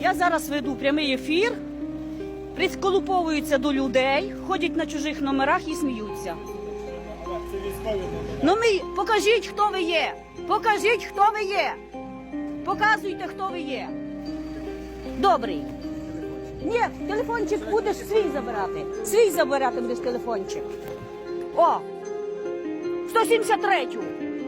Я зараз веду прямий ефір, присколуповуються до людей, ходять на чужих номерах і сміються. Ну ми покажіть, хто ви є. Покажіть, хто ви є. Показуйте, хто ви є. Добрий. Ні, телефончик будеш свій забирати. Свій забирати будеш телефончик. О! 173-ю.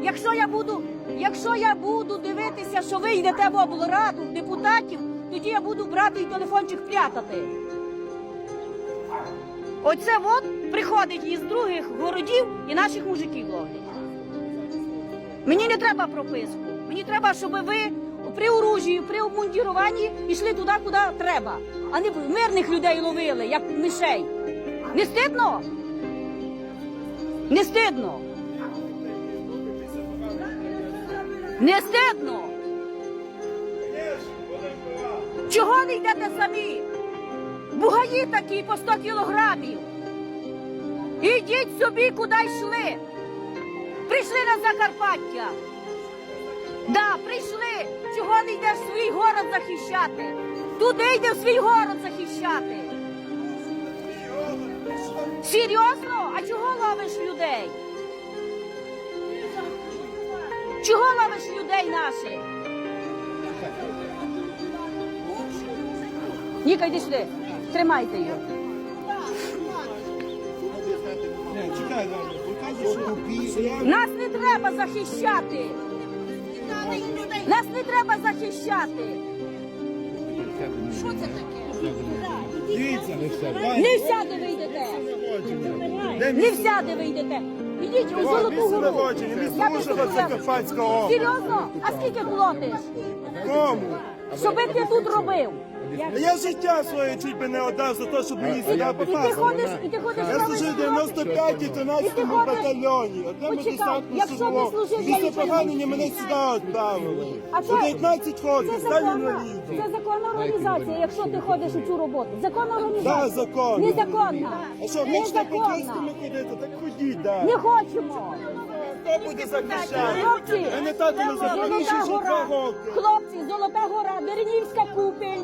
Якщо я буду, якщо я буду дивитися, що ви йдете в облраду, депутатів, тоді я буду брати і телефончик прятати. Оце от приходить із других городів і наших мужиків ловлять. Мені не треба прописку. Мені треба, щоб ви при оружії, при обмундіруванні йшли туди, куди треба, а не мирних людей ловили, як мишей. Не стидно? Не стидно. Не стидно. Чого не йдете самі? Бугаї такі по 100 кілограмів. Ідіть собі, куди йшли. Прийшли на Закарпаття. Да, прийшли. Чого не йдеш свій город захищати? Туди йде в свій город захищати. Серйозно? А чого ловиш людей? Чого ловиш людей наших? Ніка, йди сюди. Тримайте його. Нас не треба захищати. Нас не треба захищати. Що це Дивіться, Не всяде ви йдете. Не всяде ви йдете. Ідіть у золоту гору. Я область. Серйозно? А скільки платиш? Кому? Щоби ти тут робив? Я життя своє чуть би не віддав за те, щоб мені сюди І ти попасти. ходиш, і ти ходиш Я робиш служив в 95-й, 13-му батальйоні. Почекай, якщо ти село. служив, я Після нічого не поранення мене сюди відправили. А У це- 19 Це років, стань законна, інвалідом. це законна організація, якщо ти ходиш у цю роботу. Законна Да, організація. законно. Незаконна. А що, хочете по Незаконна. Київському ходити? Так ходіть, да. Не хочемо. Хто буде захищати? Хлопці, Я не тато не Золота запоріжжя гора. два. Хлопці, Золота гора, Бернівська купель.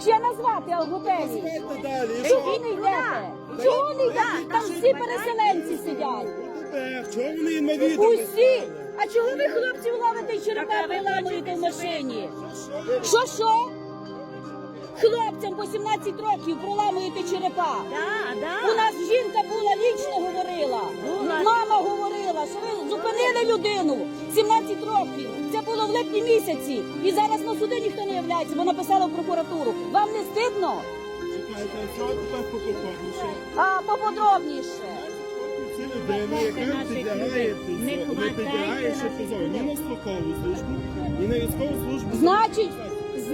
Ще назвати готелі. Читайте далі. Чого не йдете? Чого не йдете? Там всі переселенці сидять. Чого вони? Усі. А чого ви хлопців ловите і черепа виламуєте в машині? Що що? Хлопцям по 17 років проламуєте черепа. У нас жінка була, лічно говорила. Мама говорила, що ви зупинили людину 17 років. Це було в липні місяці. І зараз на суди ніхто не являється, бо написала в прокуратуру. Вам не стидно? А поподробніше? А поподробніше. Це людина, яка підлягає не підлягає ще позову. Ні на строкову службу, ні на військову службу. Значить,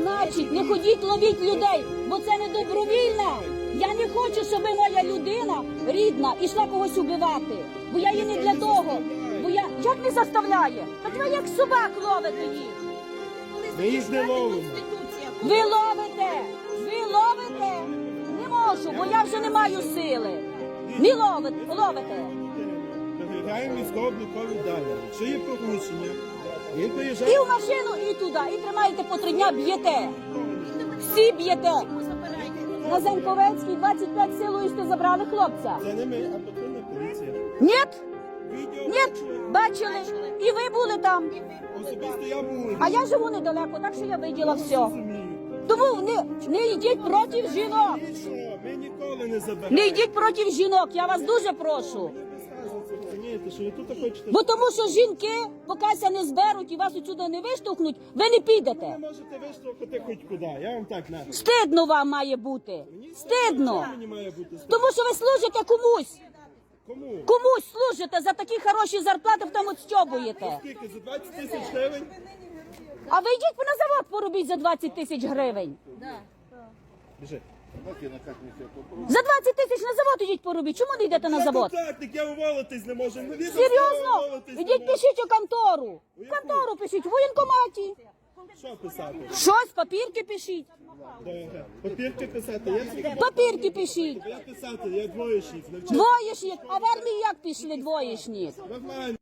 значить, не ходіть ловіть людей, бо це не добровільно. Я не хочу, щоб моя людина рідна ішла когось убивати. Бо я її не для того. Бо я як не заставляє? Так ви як собак ловите їх. Ми їх не ловимо. Ви ловите, ви ловите. Не можу, бо я вже не маю сили. Не ловите, ловите. Перевіряємо військово-облікові дані. Якщо є порушення, він І в машину, і туди, і тримаєте по три дня, б'єте. Всі б'єте. На Заньковецькій 25 силою сте забрали хлопця. Це не ми, а патрульна поліція. Ні, ні, бачили. І ви були там. Особисто я був. А я живу недалеко, так що я виділа все. Тому не, не йдіть проти жінок. Ми ніколи не заберемо. Не йдіть проти жінок, я вас дуже прошу. Розумієте, що ви тут хочете? Бо тому що жінки, покася не зберуть і вас отсюди не виштовхнуть, ви не підете. Ви можете виштовхати хоч куди. Я вам так нахуй. Стидно вам має бути. Стидно. Мені має бути стидно. Тому що ви служите комусь. Кому? Комусь служите за такі хороші зарплати, в тому стьобуєте. Скільки? За 20 тисяч гривень? А ви йдіть на завод поробіть за 20 тисяч гривень. Біжи. За 20 тисяч на завод ідіть поробіть. Чому не йдете на Я завод? контрактник, я уволитись не можу. Ну, Серйозно? уволитись не Ідіть можу. пишіть у контору. В контору пишіть, в воєнкоматі. Що писати? Щось, папірки пишіть. Добре. Папірки писати. Я всіх Папірки пишіть. я писати, я двоєшник. Навчив Двоєшник. А в армії як пішли двоєшник? нормально.